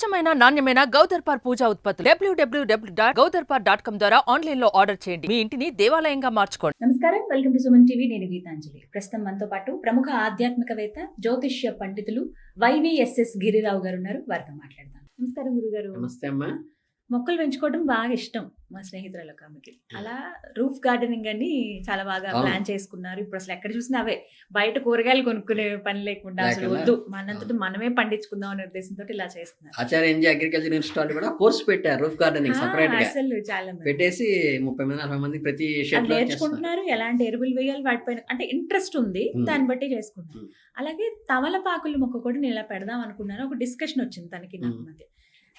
స్వచ్ఛమైన నాణ్యమైన గౌదర్పార్ పూజా ఉత్పత్తులు. డబ్ల్యూడబ్ల్యూడబ్ల్యూ డాట్ గౌదర్పార్ డాట్ కామ్ ద్వారా ఆన్లైన్లో ఆర్డర్ చేయండి. మీ ఇంటిని దేవాలయంగా మార్చుకోండి. నమస్కారం. Welcome to Suman TV. నేను గీతాంజలి. ప్రస్తుతం మనతో పాటు ప్రముఖ ఆధ్యాత్మికవేత్త జ్యోతిష్య పండితులు వైవిఎస్ఎస్ గిరిరావు గారు ఉన్నారు. వారితో మాట్లాడదాం. నమస్కారం గురుగారు. నమస్తే అమ్మా. మొక్కలు పెంచుకోవడం బాగా ఇష్టం మా స్నేహితురాలకు ఆమెకి అలా రూఫ్ గార్డెనింగ్ అని చాలా బాగా. ప్లాన్ చేసుకున్నారు ఇప్పుడు అసలు ఎక్కడ చూసినా అవే బయట కూరగాయలు కొనుక్కునే పని లేకుండా అసలు. వద్దు మనంతటి మనమే పండించుకుందాం అనే ఉద్దేశంతో ఇలా చేస్తున్నారు ఆచార్య ఎన్జీ అగ్రికల్చర్ ఇన్స్టిట్యూట్ కూడా కోర్స్ పెట్టారు రూఫ్ గార్డెనింగ్ సపరేట్గా అసలు చాలా. పెట్టేసి ముప్పై మంది నలభై మంది ప్రతి. నేర్చుకుంటున్నారు ఎలాంటి ఎరువులు వేయాలి వాటిపైన అంటే ఇంట్రెస్ట్ ఉంది ఉంది. దాన్ని బట్టి చేసుకుంటున్నారు ఉంది. అలాగే తమలపాకులు మొక్క కూడా నేను ఇలా పెడదాం అనుకున్నాను ఒక డిస్కషన్ వచ్చింది తనకి నాకు. మధ్య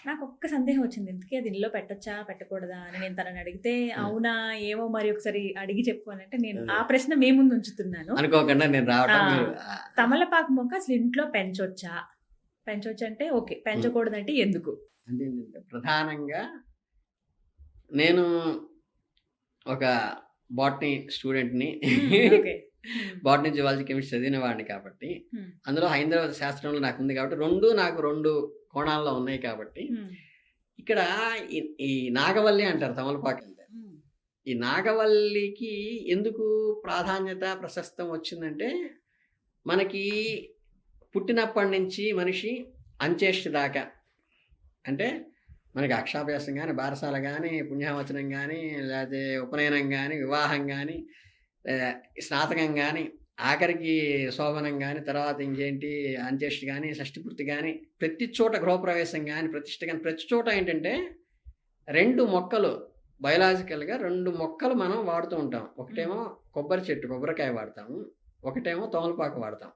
నాకు ఒక్క సందేహం వచ్చింది. ఇంతకీ అది ఇంట్లో పెట్టొచ్చా? పెట్టకూడదా? అని నేను తనని అడిగితే అవునా? ఏమో మరి ఒకసారి అడిగి చెప్పు అని అంటే నేను ఆ ప్రశ్న మీ ముందు ఉంచుతున్నాను. అనుకోకుండా నేను రావడం తమలపాకు మొక్క అసలు ఇంట్లో పెంచొచ్చా? పెంచొచ్చు అంటే ఓకే పెంచకూడదంటే ఎందుకు? అంటే ప్రధానంగా నేను ఒక బాటనీ స్టూడెంట్ని బాటనీ జువాలజీ కెమిస్ట్రీ చదివిన వాడిని కాబట్టి. అందులో హైందవ శాస్త్రంలో నాకు ఉంది కాబట్టి రెండు నాకు రెండు కోణాల్లో ఉన్నాయి కాబట్టి ఇక్కడ ఈ- నాగవల్లి అంటారు తమలపాకు అంటే. ఈ నాగవల్లికి ఎందుకు ప్రాధాన్యత ప్రశస్తం వచ్చిందంటే మనకి పుట్టినప్పటి నుంచి మనిషి అంచేష్టి దాకా. అంటే మనకి అక్షాభ్యాసం కానీ బారసాల కానీ పుణ్యవచనం కానీ లేకపోతే ఉపనయనం కానీ వివాహం కానీ స్నాతకం కానీ ఆఖరికి శోభనం కానీ తర్వాత ఇంకేంటి అంత్యేష్టి కానీ షష్టిపూర్తి కానీ ప్రతి చోట గృహప్రవేశం కానీ ప్రతిష్ట కానీ ప్రతి చోట ఏంటంటే రెండు మొక్కలు బయలాజికల్గా రెండు మొక్కలు మనం వాడుతూ ఉంటాం. ఒకటేమో కొబ్బరి చెట్టు కొబ్బరికాయ వాడతాము ఒకటేమో తోమలపాకు వాడతాం.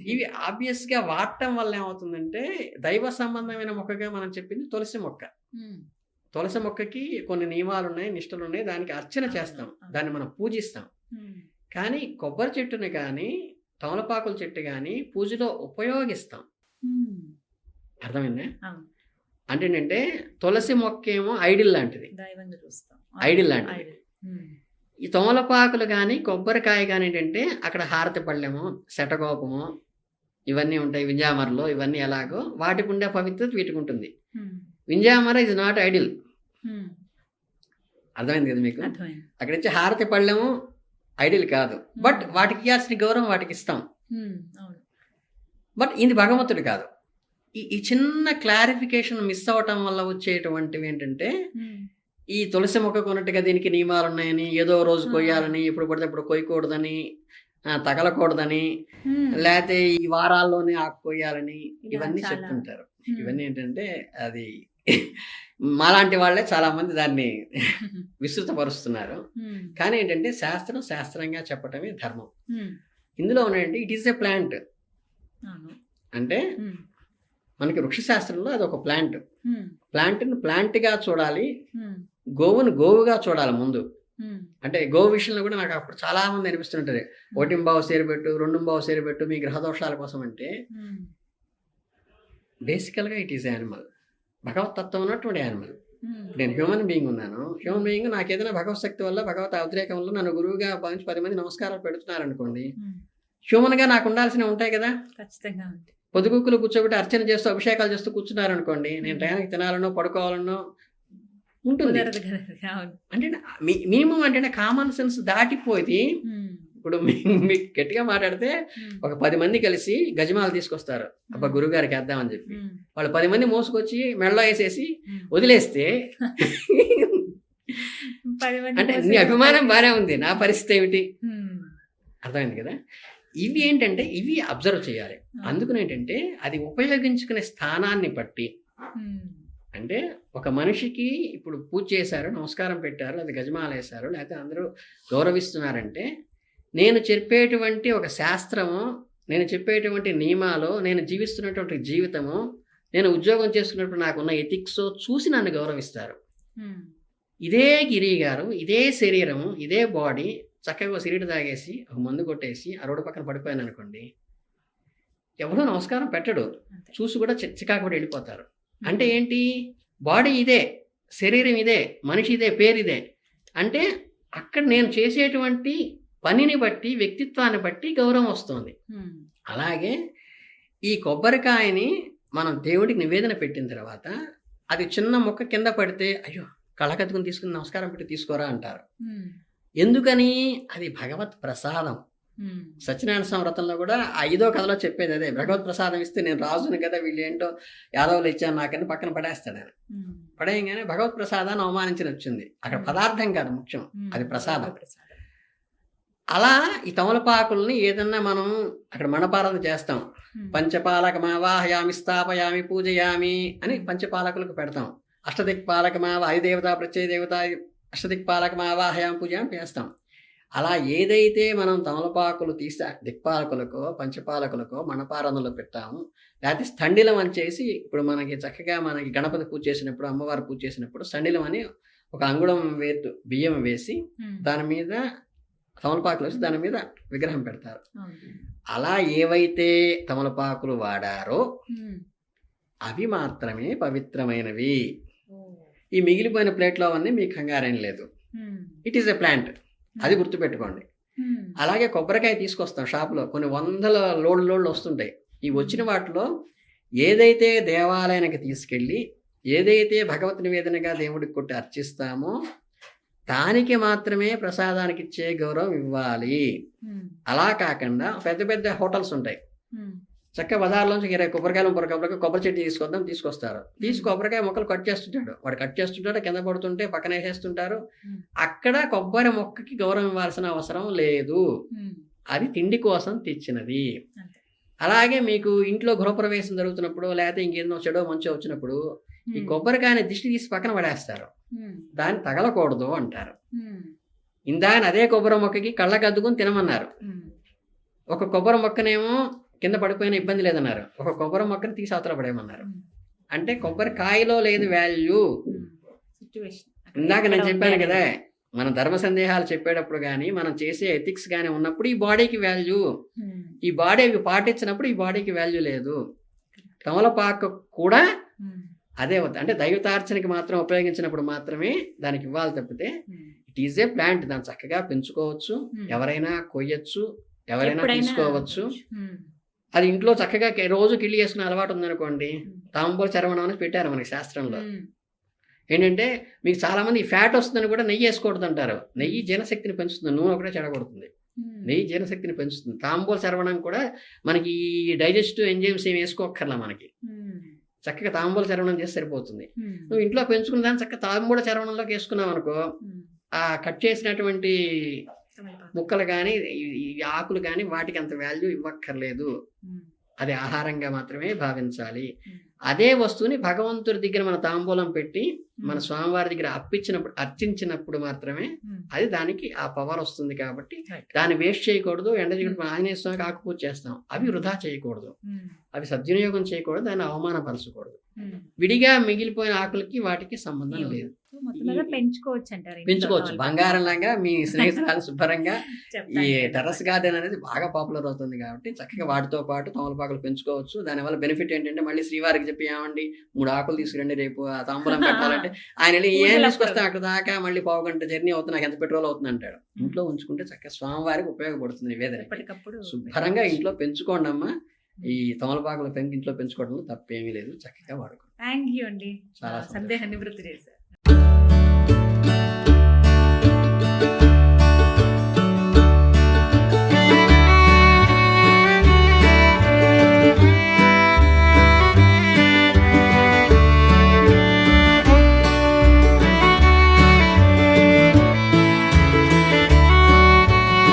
ఇవి ఆబ్వియస్గా వాడటం వల్ల ఏమవుతుందంటే దైవ సంబంధమైన మొక్కగా మనం చెప్పింది తులసి మొక్క. తులసి మొక్కకి కొన్ని నియమాలు ఉన్నాయి నిష్టలు ఉన్నాయి దానికి అర్చన చేస్తాం. దాన్ని మనం పూజిస్తాం. కానీ కొబ్బరి చెట్టుని కానీ తమలపాకుల చెట్టు కానీ పూజలో ఉపయోగిస్తాం. అర్థమైందా. అంటే ఏంటంటే తులసి మొక్క ఏమో ఐడిల్ లాంటిది ఐడిల్ లాంటిది. ఈ తమలపాకులు కానీ కొబ్బరికాయ కానీ ఏంటంటే అక్కడ హారతి పళ్ళెము శటగోపము ఇవన్నీ ఉంటాయి వింజామరలో ఇవన్నీ ఎలాగో వాటికి ఉండే పవిత్రత వీటికి ఉంటుంది. వింజామర ఇస్ నాట్ ఐడిల్. అర్థమైంది కదా మీకు అక్కడ ఇచ్చే హారతి పళ్ళెము ఐడిల్ కాదు బట్ వాటికి ఇవ్వాల్సిన గౌరవం వాటికి ఇస్తాం. అవును బట్ ఇది భగవంతుడు కాదు ఈ ఈ చిన్న క్లారిఫికేషన్ మిస్ అవ్వటం వల్ల వచ్చేటువంటివి ఏంటంటే ఉమ్. ఈ తులసి మొక్క కొన్నట్టుగా దీనికి నియమాలు ఉన్నాయని ఏదో రోజు కొయ్యాలని ఎప్పుడు పడితే అప్పుడు కొయ్యకూడదని తగలకూడదని. లేకపోతే ఈ వారాల్లోనే ఆకు కొయ్యాలని ఇవన్నీ చెప్తుంటారు. ఇవన్నీ ఏంటంటే అది మాలాంటి వాళ్ళే చాలా మంది దాన్ని విస్తృతపరుస్తున్నారు. కానీ ఏంటంటే శాస్త్రం శాస్త్రంగా చెప్పటమే ధర్మం. ఇందులో ఉన్నఏంటి ఇట్ ఈస్ ఎ ప్లాంట్ అంటే. మనకి వృక్షశాస్త్రంలో అది ఒక ప్లాంట్. ప్లాంట్ని ప్లాంట్గా చూడాలి. గోవును గోవుగా చూడాలి ముందు. అంటే గోవు విషయంలో కూడా నాకు అప్పుడు చాలా మంది అనిపిస్తుంటుంది ఒకటి బావు సేరుపెట్టు రెండు బావు సేరుపెట్టు మీ గ్రహ దోషాల కోసం అంటే. బేసికల్గా ఇట్ ఈస్ యానిమల్ భగవత్ తత్వం ఉన్నటువంటి యానిమల్ ఉమ్. నేను హ్యూమన్ బీయింగ్ ఉన్నాను. హ్యూమన్ బీయింగ్ నాకు ఏదైనా భగవత్ శక్తి వల్ల భగవత్ ఉద్రేకం వల్ల నన్ను గురువుగా భావించి పది మంది నమస్కారాలు పెడుతున్నారు అనుకోండి. హ్యూమన్గా నాకు ఉండాల్సినవి ఉంటాయి కదా. ఖచ్చితంగా పొదుగుకులు కూర్చోబెట్టి అర్చన చేస్తూ అభిషేకాలు చేస్తూ కూర్చున్నారు అనుకోండి నేను టయానికి తినాలనో పడుకోవాలనో ఉంటుంది. అంటే మినిమం అంటే కామన్ సెన్స్ దాటిపోయి. ఇప్పుడు మీకు గట్టిగా మాట్లాడితే. ఒక పది మంది కలిసి గజమాలు తీసుకొస్తారు అబ్బా గురుగారికి వేద్దామని చెప్పి. వాళ్ళు పది మంది మోసుకొచ్చి మెడలో వేసేసి. వదిలేస్తే అంటే నీ అభిమానం బాగానే ఉంది నా పరిస్థితి ఏమిటి. అర్థమైంది కదా ఇవి ఏంటంటే ఇవి అబ్జర్వ్ చేయాలి అందుకని ఏంటంటే అది ఉపయోగించుకునే స్థానాన్ని బట్టి. అంటే ఒక మనిషికి ఇప్పుడు పూజ చేశారు నమస్కారం పెట్టారు లేదా గజమాల వేశారు లేకపోతే అందరూ గౌరవిస్తున్నారంటే నేను చెప్పేటువంటి ఒక శాస్త్రము నేను చెప్పేటువంటి నియమాలు నేను జీవిస్తున్నటువంటి జీవితము నేను ఉద్యోగం చేసుకున్నప్పుడు నాకున్న ఎథిక్స్ చూసి నన్ను గౌరవిస్తారు. ఇదే గిరి గారు ఇదే శరీరము ఇదే బాడీ చక్కగా సిరిటి తాగేసి ఒక మందు కొట్టేసి ఆ రోడ్డు పక్కన పడిపోయాను అనుకోండి ఎవడో నమస్కారం పెట్టడు. చూసి కూడా చికాకు కూడా వెళ్ళిపోతారు. అంటే ఏంటి? బాడీ ఇదే శరీరం ఇదే మనిషి ఇదే పేరు ఇదే. అంటే అక్కడ నేను చేసేటువంటి పనిని బట్టి వ్యక్తిత్వాన్ని బట్టి గౌరవం వస్తుంది. అలాగే ఈ కొబ్బరికాయని మనం దేవుడికి నివేదన పెట్టిన తర్వాత అది చిన్న మొక్క కింద పడితే అయ్యో కళ్ళకత్తుకుని తీసుకుని నమస్కారం పెట్టి తీసుకోరా అంటారు. ఎందుకని? అది భగవత్ ప్రసాదం. సత్యనారాయణ స్వామి వ్రతంలో కూడా ఆ ఐదో కథలో చెప్పేది అదే భగవత్ ప్రసాదం ఇస్తే నేను రాజుని కదా వీళ్ళు ఏంటో యాదవులు ఇచ్చాను నాకని పక్కన పడేస్తాడు ఆయన పడేయగానే భగవత్ ప్రసాదాన్ని అవమానించిన వచ్చింది అక్కడ పదార్థం కాదు ముఖ్యం. అది ప్రసాదం. అలా ఈ తమలపాకుల్ని ఏదన్నా మనం అక్కడ మణపారణ చేస్తాం. పంచపాలకమావాహయామి స్థాపయామి పూజయామి అని పంచపాలకులకు పెడతాం. అష్టదిక్పాలకమావ ఐదేవత ప్రత్యయ దేవత అష్టదిక్పాలకమావాహయామి పూజయామి చేస్తాం. అలా ఏదైతే మనం తమలపాకులు తీస్తే దిక్పాలకులకో పంచపాలకులకో మణపారణలో పెట్టాము. లేకపోతే స్థండిలం అని చేసి ఇప్పుడు మనకి చక్కగా మనకి గణపతి పూజ చేసినప్పుడు అమ్మవారు పూజ చేసినప్పుడు స్థండిలం అని ఒక అంగుళం వేతు బియ్యం వేసి దాని మీద తమలపాకులు వేసి దాని మీద విగ్రహం పెడతారు. అలా ఏవైతే తమలపాకులు వాడారో అవి మాత్రమే పవిత్రమైనవి. ఈ మిగిలిపోయిన ప్లేట్లో అవన్నీ మీకు కంగారేం లేదు. ఇట్ ఈస్ ఎ ప్లాంట్ అది గుర్తుపెట్టుకోండి. అలాగే కొబ్బరికాయ తీసుకొస్తాం షాపులో. కొన్ని వందల లోడ్లు లోడ్లు వస్తుంటాయి. ఈ వచ్చిన వాటిలో ఏదైతే దేవాలయానికి తీసుకెళ్ళి ఏదైతే భగవత్ నివేదనగా దేవుడికి కొట్టి అర్చిస్తామో దానికి మాత్రమే ప్రసాదానికి ఇచ్చే గౌరవం ఇవ్వాలి. అలా కాకుండా పెద్ద పెద్ద హోటల్స్ ఉంటాయి. చక్క బజార్లోంచి ఇరవై కొబ్బరికాయలు ముప్పై కొబ్బరికాయ కొబ్బరి చెట్టు తీసుకొద్దాం తీసుకొస్తారు. తీసి కొబ్బరికాయ మొక్కలు కట్ చేస్తుంటాడు. వాడు కట్ చేస్తుంటాడు కింద పడుతుంటే పక్కన వేసేస్తుంటారు. అక్కడ కొబ్బరి మొక్కకి గౌరవం ఇవ్వాల్సిన అవసరం లేదు. అది తిండి కోసం తెచ్చినది. అలాగే మీకు ఇంట్లో గృహప్రవేశం జరుగుతున్నప్పుడు లేకపోతే ఇంకేదో చెడో మంచో వచ్చినప్పుడు ఈ కొబ్బరికాయని దిష్టి తీసి పక్కన పడేస్తారు. దాన్ని తగలకూడదు అంటారు. ఇందాక అదే కొబ్బరి మొక్కకి కళ్ళకు అద్దుకుని తినమన్నారు. ఒక కొబ్బరి మొక్కనేమో కింద పడిపోయిన ఇబ్బంది లేదన్నారు. ఒక కొబ్బరి మొక్కని తీసి అవతల పడేయమన్నారు. అంటే కొబ్బరికాయలో లేదు వాల్యూ ఇందాక నేను చెప్పాను కదా మన ధర్మ సందేహాలు చెప్పేటప్పుడు కానీ మనం చేసే ఎథిక్స్ కానీ ఉన్నప్పుడు ఈ బాడీకి వాల్యూ ఈ బాడీ అవి పాటించినప్పుడు ఈ బాడీకి వాల్యూ లేదు. తమలపాకు కూడా అదే అంటే దైవతార్చనకి మాత్రం ఉపయోగించినప్పుడు మాత్రమే దానికి ఇవ్వాలి తప్పితే. ఇట్ ఈజ్ ఏ ప్లాంట్ దాన్ని చక్కగా పెంచుకోవచ్చు. ఎవరైనా కొయ్యొచ్చు ఎవరైనా తీసుకోవచ్చు. అది ఇంట్లో చక్కగా రోజు కిళ్ళి చేసుకునే అలవాటు ఉందనుకోండి తాంబూల చరవణం అని పెట్టారు మనకి శాస్త్రంలో. ఏంటంటే మీకు చాలా మంది ఫ్యాట్ వస్తుందని కూడా నెయ్యి వేసుకోకూడదు అంటారు. నెయ్యి జీర్ణశక్తిని పెంచుతుంది. నూనె ఒకటే చెడగొడుతుంది. నెయ్యి జీర్ణశక్తిని పెంచుతుంది. తాంబూల చరవణం కూడా మనకి ఈ డైజెస్టివ్ ఎంజైమ్స్ ఏం వేసుకోక్కర్లా మనకి. చక్కగా తాంబూల చరవణం చేస్తే సరిపోతుంది నువ్వు ఇంట్లో పెంచుకున్న దాన్ని చక్కగా తాంబూల చరవణంలోకి వేసుకున్నావు అనుకో. ఆ కట్ చేసినటువంటి. ముక్కలు కానీ ఈ ఆకులు కానీ వాటికి అంత వాల్యూ ఇవ్వక్కర్లేదు అది ఆహారంగా మాత్రమే భావించాలి. అదే వస్తువుని భగవంతుడి దగ్గర మన తాంబూలం పెట్టి మన స్వామివారి దగ్గర అర్పించినప్పుడు అర్చించినప్పుడు మాత్రమే అది దానికి ఆ పవర్ వస్తుంది కాబట్టి. దాన్ని వేస్ట్ చేయకూడదు ఎండ దిగుడు ఆంజనేయ స్వామికి ఆకుపూజ చేస్తాం. అవి వృధా చేయకూడదు. అవి సద్వినియోగం చేయకూడదు దాన్ని అవమానపరచకూడదు. విడిగా మిగిలిపోయిన ఆకులకి వాటికి సంబంధం లేదు. పెంచుకోవచ్చు అంటారు పెంచుకోవచ్చు. బంగారం లాగా మీ స్నేహితురాలు శుభ్రంగా ఈ. టెర్రస్ గార్డెన్ అనేది బాగా పాపులర్ అవుతుంది కాబట్టి చక్కగా వాటితో పాటు తమలపాకులు పెంచుకోవచ్చు. దానివల్ల బెనిఫిట్ ఏంటంటే మళ్ళీ శ్రీవారికి చెప్పి ఏమండి మూడు ఆకులు తీసుకురండి రేపు ఆ తాంబూలం పెట్టాలంటే ఆయన వెళ్ళి ఏం. తీసుకొస్తే అక్కడ దాకా మళ్ళీ పావు గంట జర్నీ అవుతుంది నాకు ఎంత పెట్రోల్ అవుతుంది అంటాడు. ఇంట్లో ఉంచుకుంటే చక్కగా స్వామివారికి ఉపయోగపడుతుంది నివేదన. శుభ్రంగా ఇంట్లో పెంచుకోండి అమ్మా ఈ తమలపాకులు పెంచి ఇంట్లో పెంచుకోవడంలో తప్పేమీ లేదు. చక్కగా వాడుకోండి. థ్యాంక్ యూ అండి. చాలా. సందేహాన్ని నివృత్తి చేశారు.